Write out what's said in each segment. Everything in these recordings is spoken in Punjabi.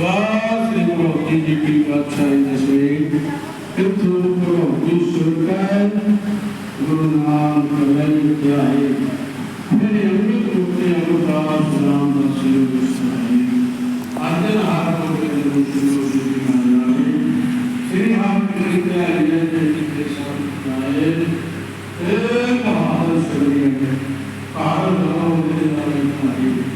ਵਾਹਿਗੁਰੂ ਗੁਰੂ ਜੀ ਕੀ ਪਾਤਸ਼ਾਹੀ ਦਸਵੇਂ ਤਿਰਥੂ ਗੁਰੂ ਜੀ ਸੁਰਕਾਇ ਗੁਰੂ ਨਾਮ ਪ੍ਰਵੈਨ ਕਿਆ ਹੈ ਮੇਰੇ ਅੰਮ੍ਰਿਤ ਮੁਕਤੀ ਅਨੁਭਾਸ ਨਾਮ ਦਾ ਸਿਰ ਵਿਸਾਈ ਅਰਜਨ ਹਾਰ ਕੋ ਕੇ ਗੁਰੂ ਸ਼ੁਰੂ ਜੀ ਦੀ ਮਾਇਆ ਨੇ ਸ੍ਰੀ ਹਰਿ ਕ੍ਰਿਸ਼ਨ ਅਰਿਆ ਜੀ ਦੇ ਸ਼ਬਦ ਨਾਏ ਇਹ ਮਹਾਨ ਸੁਣੀ ਹੈ ਭਾਰਤ ਦਾ ਉਹਦੇ ਨਾਲ ਹੈ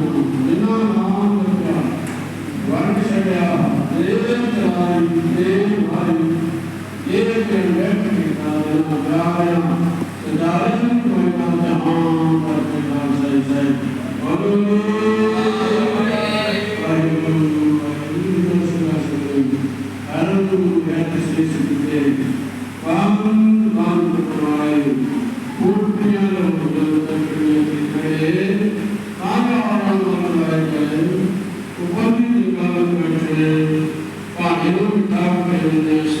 Thank you.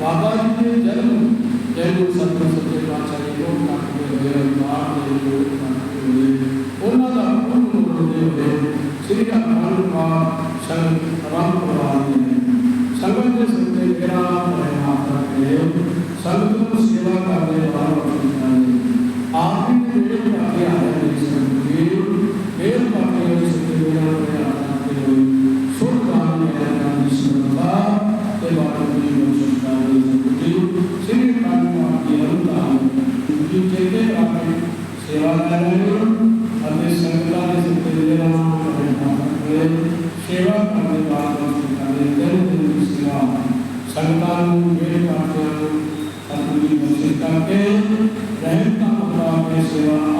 बाबा जी के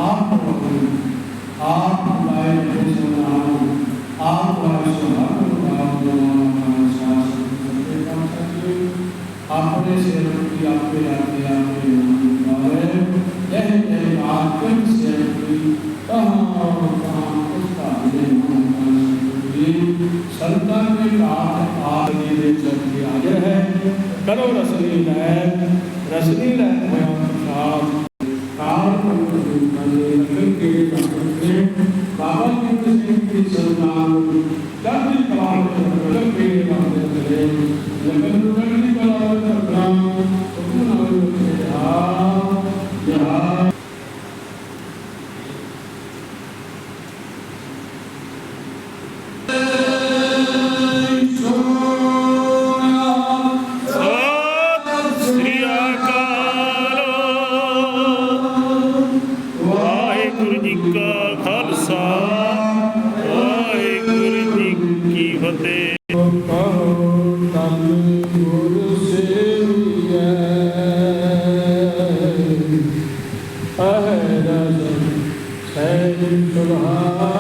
آپ آپ کرو رسلی لہر رسلی لہر ਵਾਹਿਗੁਰੂ ਜੀ ਕਾ ਖਾਲਸਾ, ਵਾਹਿਗੁਰੂ ਜੀ ਕੀ ਫਤਿਹ। ਕਹੋ ਤਨ ਗੁਰ ਸੇਵੀਐ ਅਹਰ ਸਹਿਜ ਸੁਭਾ